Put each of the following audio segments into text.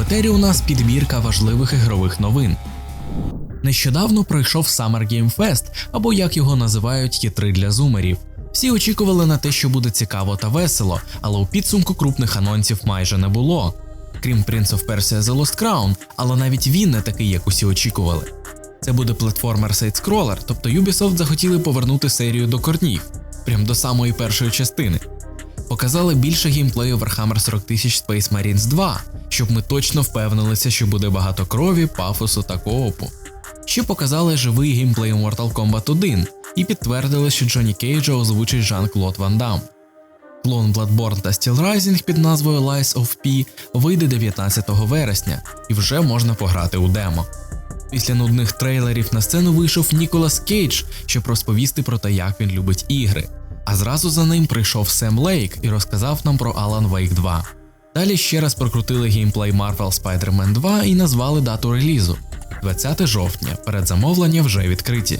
етері у нас підбірка важливих ігрових новин. Нещодавно пройшов Summer Game Fest, або як його називають Є3 для зумерів. Всі очікували на те, що буде цікаво та весело, але у підсумку крупних анонсів майже не було. Крім Prince of Persia The Lost Crown, але навіть він не такий, як усі очікували. Це буде платформер сайт-скролер, тобто Ubisoft захотіли повернути серію до корнів, прям до самої першої частини. Показали більше геймплею Warhammer 40 000 Space Marines 2, щоб ми точно впевнилися, що буде багато крові, пафосу та коопу. Ще показали живий геймплей Mortal Kombat 1 і підтвердили, що Джонні Кейджа озвучить Жан-Клод Ван Дам. Клон Bloodborne та Steel Rising під назвою Lies of P вийде 19 вересня і вже можна пограти у демо. Після нудних трейлерів на сцену вийшов Ніколас Кейдж, щоб розповісти про те, як він любить ігри. А зразу за ним прийшов Сем Лейк і розказав нам про Alan Wake 2. Далі ще раз прокрутили геймплей Marvel Spider-Man 2 і назвали дату релізу 20 жовтня. Передзамовлення вже відкриті.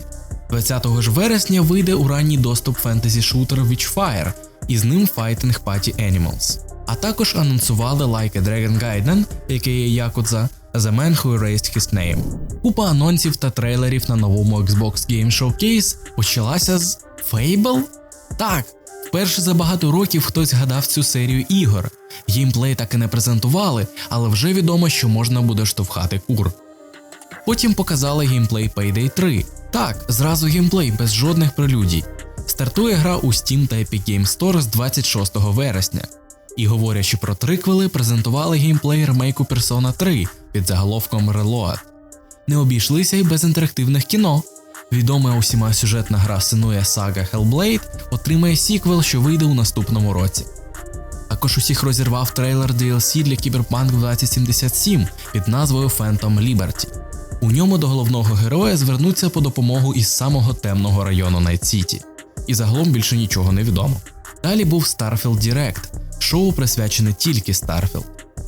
20 ж вересня вийде у ранній доступ фентезі-шутер Witchfire, і з ним Fighting Party Animals. А також анонсували Like a Dragon Gaiden, який є Якудза, The Man Who Erased His Name. Купа анонсів та трейлерів на новому Xbox Game Showcase почалася з Fable? Так, вперше за багато років хтось згадав цю серію ігор. Геймплей так і не презентували, але вже відомо, що можна буде штовхати кур. Потім показали геймплей Payday 3. Так, зразу геймплей без жодних прелюдій. Стартує гра у Steam та Epic Games Store з 26 вересня. І говорячи про триквели, презентували геймплей ремейку Persona 3 під заголовком Reload. Не обійшлися й без інтерактивних кіно. Відома усіма сюжетна гра Синуя Сага Hellblade отримає сіквел, що вийде у наступному році. Також усіх розірвав трейлер DLC для Cyberpunk 2077 під назвою Phantom Liberty. У ньому до головного героя звернуться по допомогу із самого темного району Найт Сіті. І загалом більше нічого не відомо. Далі був Starfield Direct, шоу присвячене тільки Starfield.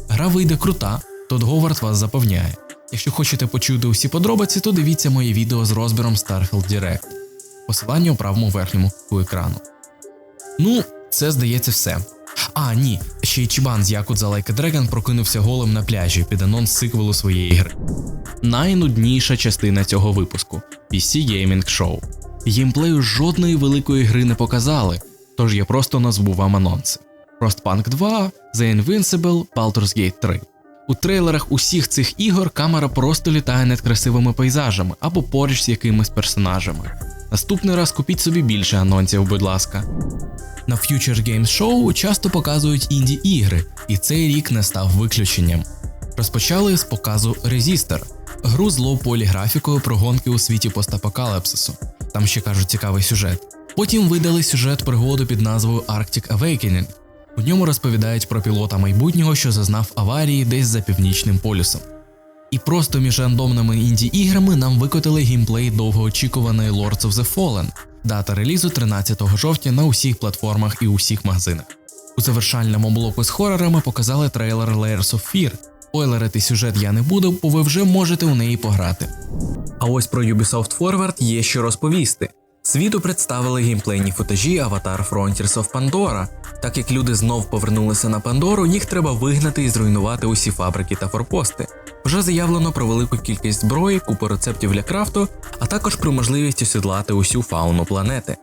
Гра вийде крута, Тодд Говард вас запевняє. Якщо хочете почути усі подробиці, то дивіться моє відео з розбіром Starfield Direct. Посилання у правому верхньому у екрану. Ну, це здається все. А, ні, ще й Чібан з Якудза Like a Dragon прокинувся голим на пляжі під анонс сиквелу своєї гри. Найнудніша частина цього випуску PC Gaming Show. Геймплею жодної великої гри не показали, тож я просто назву вам анонси: Frostpunk 2, The Invincible, Baldur's Gate 3. У трейлерах усіх цих ігор камера просто літає над красивими пейзажами або поруч з якимись персонажами. Наступний раз купіть собі більше анонсів, будь ласка. На Future Games Show часто показують інді ігри, і цей рік не став виключенням. Розпочали з показу Resistor, гру з лоу-полі графікою про гонки у світі постапокаліпсису. Там ще кажуть цікавий сюжет. Потім видали сюжет пригоду під назвою Arctic Awakening. У ньому розповідають про пілота майбутнього, що зазнав аварії десь за північним полюсом. І просто між рандомними інді-іграми нам викотили геймплей довгоочікуваної Lords of the Fallen, дата релізу 13 жовтня на усіх платформах і усіх магазинах. У завершальному блоку з хорорами показали трейлер Layers of Fear. Ойлерити сюжет я не буду, бо ви вже можете у неї пограти. А ось про Ubisoft Forward є що розповісти. Світу представили геймплейні футажі Avatar Frontiers of Pandora. Так як люди знов повернулися на Пандору, їх треба вигнати і зруйнувати усі фабрики та форпости. Вже заявлено про велику кількість зброї, купу рецептів для крафту, а також про можливість осідлати усю фауну планети.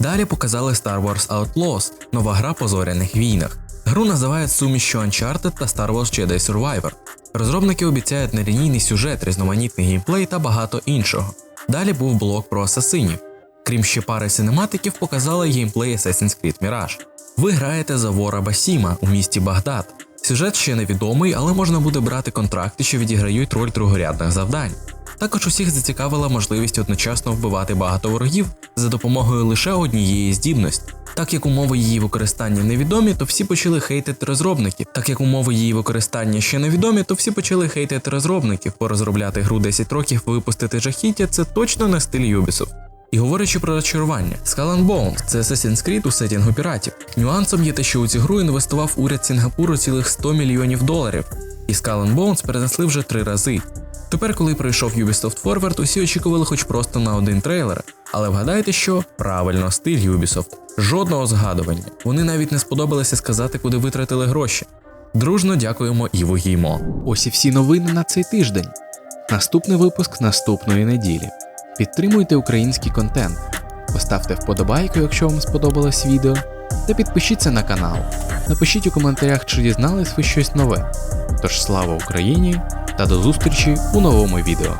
Далі показали Star Wars Outlaws, нова гра по зоряних війнах. Гру називають сумішю Uncharted та Star Wars Jedi Survivor. Розробники обіцяють нелінійний сюжет, різноманітний геймплей та багато іншого. Далі був блок про асасинів. Крім ще пари синематиків, показали геймплей Assassin's Creed Mirage. Ви граєте за вора Басіма у місті Багдад. Сюжет ще невідомий, але можна буде брати контракти, що відіграють роль другорядних завдань. Також усіх зацікавила можливість одночасно вбивати багато ворогів за допомогою лише однієї здібності. Так як умови її використання невідомі, то всі почали хейтити розробників. Так як умови її використання ще невідомі, то всі почали хейтити розробників, бо розробляти гру 10 років, випустити жахіття це точно не стиль Ubisoft. І говорячи про розчарування, Skull Bones – це Assassin's Creed у сетінгу піратів. Нюансом є те, що у цю гру інвестував уряд Сінгапуру цілих 100 мільйонів доларів, і Skull Bones перенесли вже три рази. Тепер, коли прийшов Ubisoft Forward, усі очікували хоч просто на один трейлер. Але вгадайте, що правильно стиль Ubisoft. Жодного згадування. Вони навіть не сподобалися сказати, куди витратили гроші. Дружно дякуємо Іву Гіймо. Ось і всі новини на цей тиждень. Наступний випуск наступної неділі. Підтримуйте український контент, поставте вподобайку, якщо вам сподобалось відео, та підпишіться на канал. Напишіть у коментарях, чи дізнались ви щось нове. Тож слава Україні та до зустрічі у новому відео.